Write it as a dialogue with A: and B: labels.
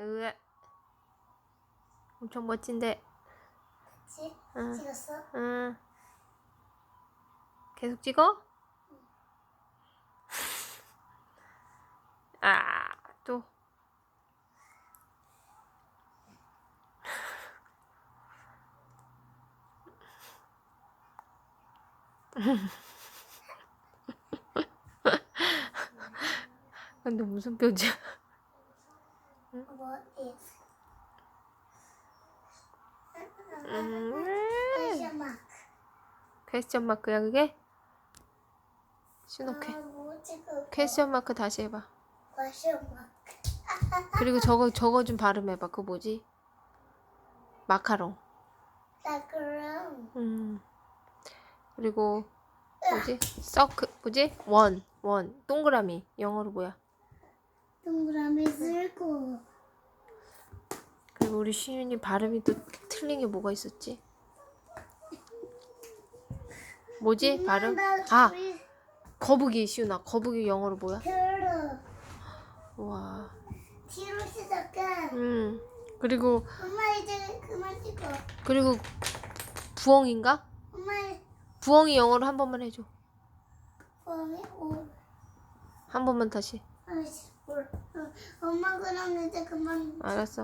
A: 으. 엄청 멋진데.
B: 그치?
A: 응.
B: 찍었어?
A: 응. 계속 찍어? 아, 또. 근데 무슨 표지야?
B: What is?
A: 음.
B: question mark.
A: 퀘스천 마크야 그게? 신호캐. 퀘스천 마크 다시 해봐. 그리고 저거 저거 좀 발음해봐. 그 뭐지? 마카롱.
B: 나 그럼
A: 음. 그리고 뭐지? 서크 뭐지? 원. 원. 동그라미. 영어로 뭐야?
B: 동그라미
A: 그리고 우리 시윤이 발음이 또 틀린 게 뭐가 있었지? 뭐지? 발음? 아, 거북이 시윤아. 거북이 영어로 뭐야? 와.
B: 뒤로 시작해.
A: 음. 그리고
B: 엄마 이제 그만 찍어.
A: 그리고 부엉인가?
B: 엄마
A: 부엉이 영어로 한 번만 해줘.
B: 봄이 오.
A: 한 번만 다시.
B: 아이씨 뭘. 어, 엄마 그럼 이제 그만.
A: 알았어.